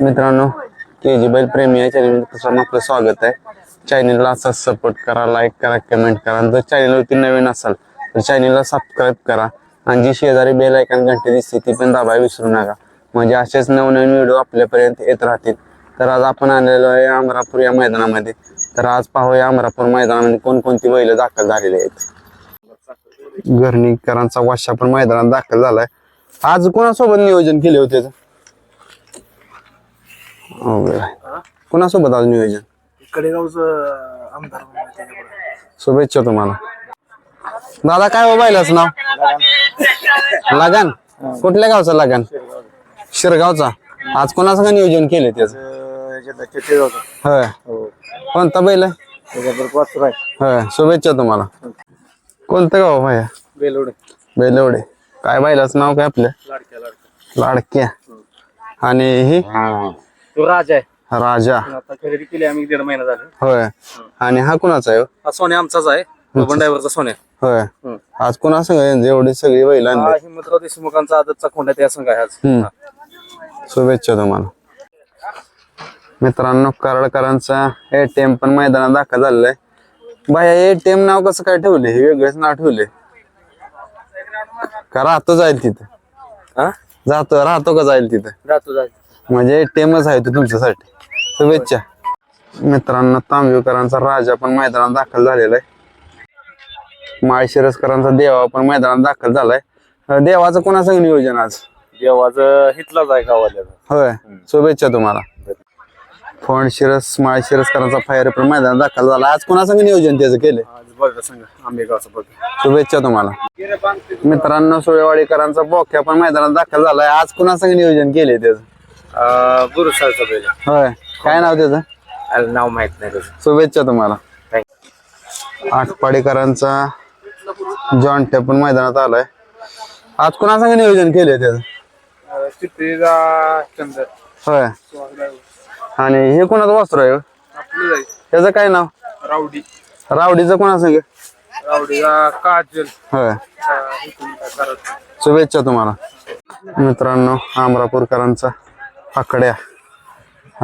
मित्रांनो के जी बैल प्रेमी या चॅनल आपलं स्वागत आहे. चॅनलला असाच सपोर्ट करा लाईक करा कमेंट करा. आणि जर चॅनलवरती नवीन असाल तर चॅनलला सबस्क्राईब करा. आणि जी शेजारी बेल ऐकन घंटे दिसते ती पण दाबाय विसरू नका. म्हणजे असेच नवनवीन व्हिडिओ आपल्यापर्यंत येत राहतील. तर आज आपण आलेलो आहे अमरापूर या मैदानामध्ये. तर आज पाहूया अमरापूर मैदानामध्ये कोणकोणती बैल दाखल झालेली आहेत. घरणीकरांचा वाशा पण मैदानात दाखल झालाय. आज कोणासोबत नियोजन केले होते? कोणासोबत आज नियोजन? कडेगावचं आमदार म्हणून आहे त्याच्याकडे. शुभेच्छा तुम्हाला. दादा काय हो बायलाच नाव? लगान. कुठल्या गावचा लगान? शिरगावचा. आज कोणाचं का नियोजन केले त्याचं? याच्यात. होय. हो. कोणता बैल आहे? त्याच्याबरोबर वासरू आहे. होय. शुभेच्छा तुम्हाला. कोणतं गाव भाया बेलोडे बेलवडे. काय बायलाच नाव काय आपलं? लाडक्या लाडक्या. लाडक्या. आणि ही. तो राजा आहे. राजा. आता खरेदी केली आम्ही दीड महिना झाला. होय. आणि हा कुणाचा आहे हो? हा सोन्या आमचाच आहे. बबन ड्रायव्हरचा सोन्या. होय. हम्म. आज कोणा संग एवढी सगळी बैल हा आणली हिमंतराव देशमुखांचा आदतचा खोंडा त्या संघ आहे आज. हम्म. शुभेच्छा तुम्हाला. मित्रांनो कराडकरांचा एटीएम पण मैदानात दाखल झालेला आहे. बाया एटीएम नाव कसं काय ठेवले? हे वेगळंच नाव ठेवले का राहतो जाईल तिथं? हा? जातो राहतो का जाईल तिथं? जातो जातो म्हणजे एटीएमच आहे तो तुमच्यासाठी. शुभेच्छा. मित्रांनो तांबेकरांचा राजा पण मैदानात दाखल झालेला आहे. माळशिरसकरांचा देवा पण मैदानात दाखल झालाय. देवाचं कोणाचं नियोजन आज? देवाज हितलाच आहे गावाल्याचा होय. शुभेच्छा तुम्हाला. फोंड शिरस माळशिरसकरांचा फायर पण मैदानात दाखल झाला. आज कोणासंग नियोजन त्याचं केले शुभेच्छा तुम्हाला. मित्रांनो सुळेवाडीकरांचा बोक्या पण मैदानात दाखल झालाय. आज कोणासंग नियोजन केले त्याचं? गुरुसाळचा बैल होय. काय नाव त्याचं. नाव माहीत नाही त्याचं. शुभेच्छा तुम्हाला. Thank आठपाडीकरांचा जॉन पण मैदानात आलाय. आज कोणासंग नियोजन केले त्याचं? चंद्र. होय. आणि हे कोणाचं वस्त्र आहे हो? आपलं जाईल. त्याचं काय नाव? रावडी. रावडीचं कोणासंग रावडीचा काजल. होय. शुभेच्छा तुम्हाला. मित्रांनो अमरापूरकरांचा आकड्या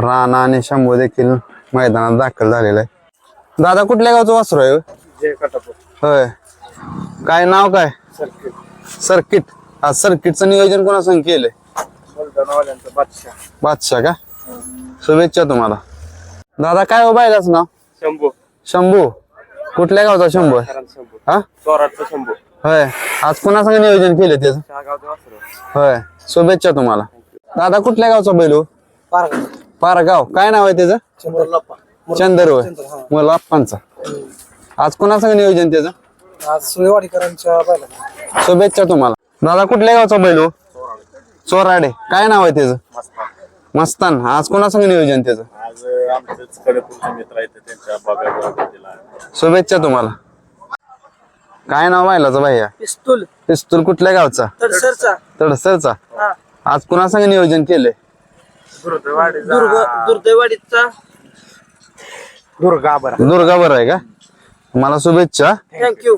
राणा आणि शंभू देखील मैदानात दाखल झालेला आहे दादा कुठल्या गावचं वासरू आहे हो? होय. काय नाव काय? सर्किट. सर्किट. आज सर्किटचं नियोजन कोणासंग केलंय? बादशाह. का? शुभेच्छा तुम्हाला. दादा काय हो बायलाच नाव? शंभू. शंभू. कुठल्या गावचा शंभू हा? शंभू. होय. आज कोणासंग नियोजन केलं त्याचं? होय. शुभेच्छा तुम्हाला. दादा कुठल्या गावचा बैल? पारगाव. काय नाव आहे त्याचं? चंदर. होय मला अप्पांचा आज कोणासंग नियोजन त्याचं? आज सुळेवाडीकरांच्या बैला शुभेच्छा तुम्हाला. दादा कुठल्या गावचा बैल? चोराडे. काय नाव आहे त्याचं? मस्तान. आज कोणासंग नियोजन त्याचं? शुभेच्छा तुम्हाला. काय नाव व्हायलाच भैया? पिस्तूल. पिस्तूल कुठल्या गावचा? तडसरचा. तडसरचा. आज कुणासंग नियोजन केलंय? दुर्ग दुर्दैवाडीचा. दुर्गा बरा. दुर्गा बरं आहे का? मला शुभेच्छा. थँक्यू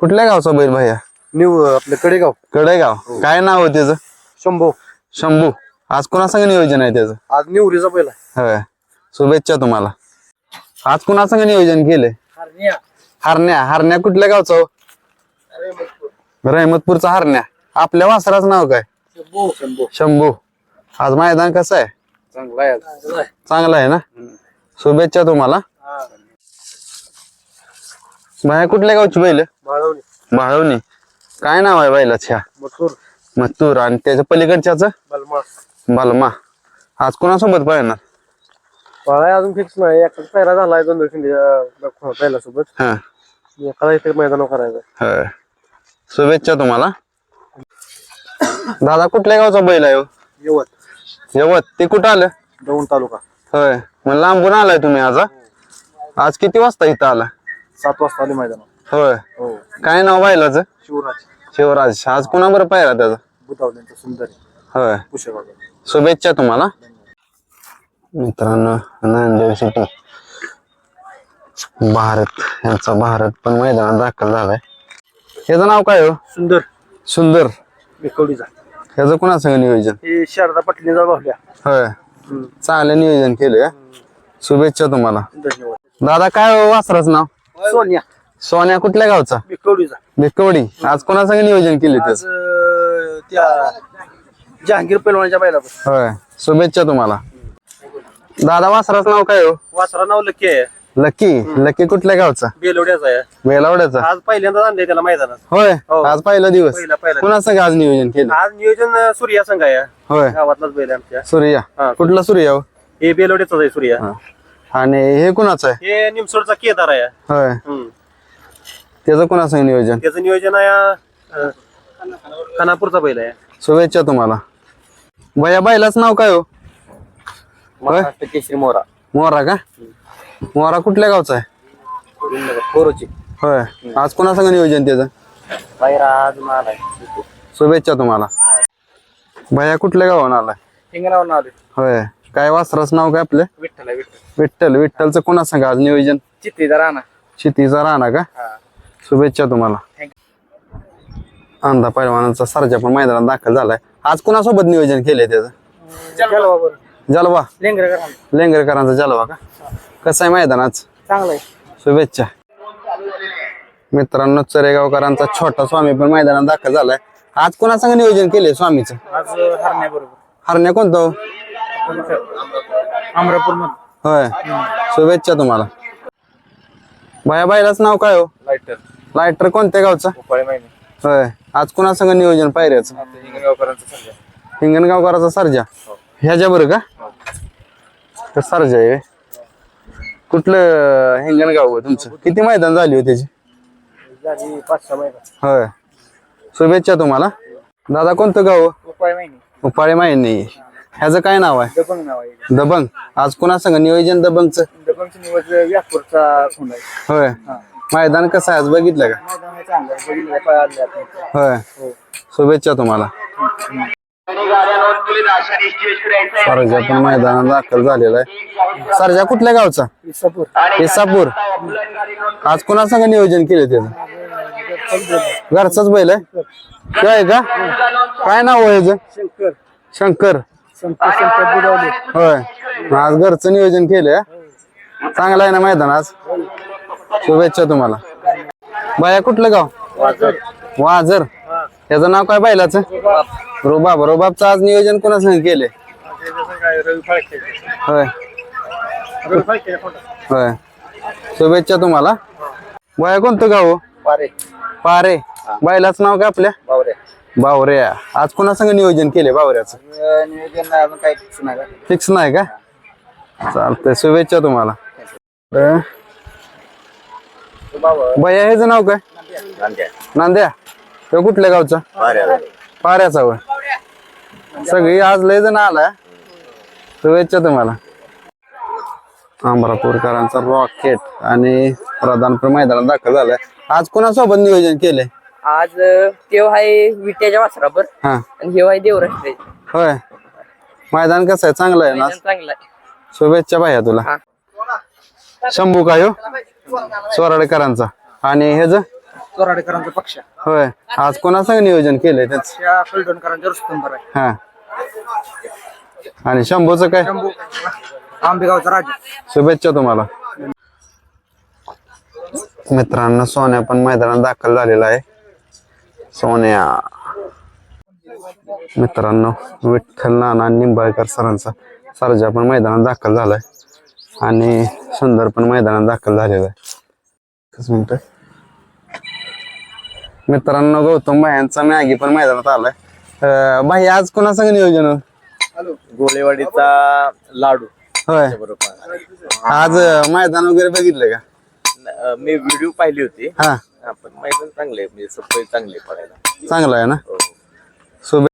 कुठल्या गावचा बैल भैया? न्यू आपलं कडेगाव. कडेगाव. काय नाव आहे त्याचं? शंभू. शंभू. आज कोणासंग नियोजन आहे त्याचं? आज निवरीचा पहिला होय. शुभेच्छा तुम्हाला. आज कुणासंग नियोजन केलंय? हरण्या. हरण्या. कुठल्या गावचा? हो? रहमतपूरचा हरण्या. आपल्या वासराचं नाव काय? शंभू शंभू. शंभू. आज मैदान कसं आहे? चांगला आहे चांगलं आहे ना? शुभेच्छा तुम्हाला. बाया कुठल्या गावची बैल? माळवणी. बाळवणी काय नाव आहे बैलाच्या मथुर. आणि त्याच्या पलीकडच्याच? बलमा. बलमा. आज कोणासोबत पळणार? पळाय अजून फिक्स नाही. एकाच पहिला झालाय दोन दिवशी पहिला सोबत हा. एखादा इथे मैदान करायचं शुभेच्छा तुम्हाला. दादा कुठल्या गावचा बैल आहे हो? यवत. यवत. ते कुठं आलं? दौंड तालुका. होय. मग लांबून आलाय तुम्ही आज हा? आज किती वाजता इथं आला? सात वाजता आले मैदान होय. हो. काय नाव बैलाचं? शिवराज. शिवराज. आज कोणाबरोबर पाहिला त्याचा? बुधावल्यांचा सुंदर. होय. शुभेच्छा तुम्हाला. मित्रांनो नांदेड सिटी. भारत. यांचा भारत पण मैदानात दाखल झालाय. याचं नाव काय हो? सुंदर. सुंदर. विकवडीचा याचं कोणासंग नियोजन? हे शारदा पाटलीचा होय. चांगलं नियोजन केलं शुभेच्छा तुम्हाला. धन्यवाद. दादा काय हो वासराच नाव? सोनिया. सोन्या कुठल्या गावचा? बिकवडीचा भिकवडी आज कोणासंग नियोजन केले आज त्याच अं, त्या जहांगीर पैलवानच्या बैला होय. शुभेच्छा तुम्हाला. दादा वासराच नाव काय हो? वासरा नाव लकी आहे. लकी? लकी कुठल्या गावचा? बेलोड्याचा आहे. बेलावड्याचा? आज पहिल्यांदाच आणले त्याला मैदानात. होय? हो. आज पहिला दिवस. पहिला पहिला कुणासंग आज नियोजन केलं? आज नियोजन अं, सूर्या संघ आहे. होय. गावातलाच बैल आहे आमच्या. सूर्या. हा. कुठला सूर्या हो? हे बेलोड्याचाच आहे सूर्या. हा. आणि हे कुणाचं आहे? हे निमसोडचा केदार आहे. होय. हम्म. त्याचं कुणासंग नियोजन? त्याचं नियोजन आहे अं, खानापूरचा बैल आहे. शुभेच्छा तुम्हाला. बया बायलाच नाव काय हो? होय केशरी मोरा. मोरा का? मोरा कुठल्या गावचा आहे? कोरोची. होय. आज कोणासंग नियोजन त्याचं? शुभेच्छा तुम्हाला. भया कुठल्या गावाहून आलाय? हिंगणावर नाव होय. काय वासराच नाव काय आपलं? विठ्ठल आहे विठ्ठल. विठ्ठल. विठ्ठलचं कोणा सांगा आज नियोजन? चित्तीचा राणा. शेतीचा राहणार का? शुभेच्छा तुम्हाला. अंधा पैलवानांचा सरजा पण मैदानात दाखल झालाय. आज कोणासोबत नियोजन केलंय त्याचं? जलवा लेंगरेकरांचा. जलवा का? कसं आहे मैदान आज चांगलं आहे शुभेच्छा. मित्रांनो चरेगावकरांचा छोटा स्वामी पण मैदानात दाखल झालाय. आज कोणासंग नियोजन केलंय स्वामीचं? आज हरण्या बरोबर. हरण्या कोणतं? हो? अमरापूरमध्ये होय. शुभेच्छा तुम्हाला. बाया बायलाच नाव काय हो? लाईटर लायटर कोणत्या गावचा? उपाळे महिने होय. आज कोणासंग नियोजन पायऱ्याचं? हिंगणगावकरांचं सध्या हिंगणगावकराचा सर्जा. ह्याच्या बरं का? का सर्जा आहे? कुठलं हिंगणगाव आहे तुमचं? किती मैदान झाली हो त्याची? होय. शुभेच्छा तुम्हाला. दादा कोणतं गाव? हो? उपाळे माहिती ह्याचं काय नाव आहे? दबंग नाव आहे. दबंग. आज कोणासंग नियोजन दबंगचं? दबंगची व्यापूरचा होय. मैदान कसं आहे? आज बघितलं का? होय. शुभेच्छा तुम्हाला. सरजा पण मैदानात दाखल झालेला आहे. सरजा कुठल्या गावचा? इसापूर. आज कोणासंग नियोजन केलं त्याचं? घरचाच बैल आहे? काय का? काय नाव आहे ह्याचं? शंकर. होय. आज घरचं नियोजन केलंय हा? चांगलं आहे ना मैदान आज? शुभेच्छा तुम्हाला. बाया कुठलं गाव? वाजर. त्याचं नाव काय बैलाचं? रुबाब रुबाबचं आज नियोजन रवी फाळके होय. शुभेच्छा तुम्हाला. बाया कोणतं गाव हो? पारे. पारे. बैलाचं नाव काय आपल्या? बावरे बावऱ्या. आज कोणासंग नियोजन केले बावऱ्याचं? नियोजन अजून काही फिक्स नाही का? फिक्स नाही का? चालतंय. शुभेच्छा तुम्हाला. अं, बया ह्याचं नाव काय? नांद्या. तो कुठल्या गावचा? पाऱ्याचा होय. सगळी आज लय जण आलाय. शुभेच्छा तुम्हाला. अमरापूरकरांचा रॉकेट आणि प्रधानपूर मैदानात दाखल झालाय. आज कोणासोबत नियोजन केलंय? आज तेव आहे विट्याच्या वासराबर हा. आणि हेव आहे देवराष्ट्र होय. मैदान कसं आहे? चांगलं आहे ना? चांगला आहे. शुभेच्छा भाया तुला. हा. शंभू काय हो? सोराडेकरांचा. आणि ह्याच चोराडेकरांचा पक्ष. होय. आज कोणासंग नियोजन केलंय त्याच? त्या रुस्तंबर आहे. हा. आणि शंभूचं काय? आंबेगावचा राजा. शुभेच्छा तुम्हाला. मित्रांनो सोन्या पण मैदानात दाखल झालेला आहे. सोन्या. मित्रांनो विठ्ठल नाना निंबाळकर सरांचा सरजा पण मैदानात दाखल झालाय. आणि सुंदर पण मैदानात दाखल झालेला आहे. मिनिट मित्रांनो गौतम भायांचा मॅगी पण मैदानात आलाय. भाई आज कोणासंग नियोजन? गोळेवाडीचा लाडू. होय. आज मैदान वगैरे बघितलं का? मी व्हिडिओ पाहिली होती. हा. पण मैदान चांगले म्हणजे सफाई चांगली पडायला चांगला आहे ना? शुभे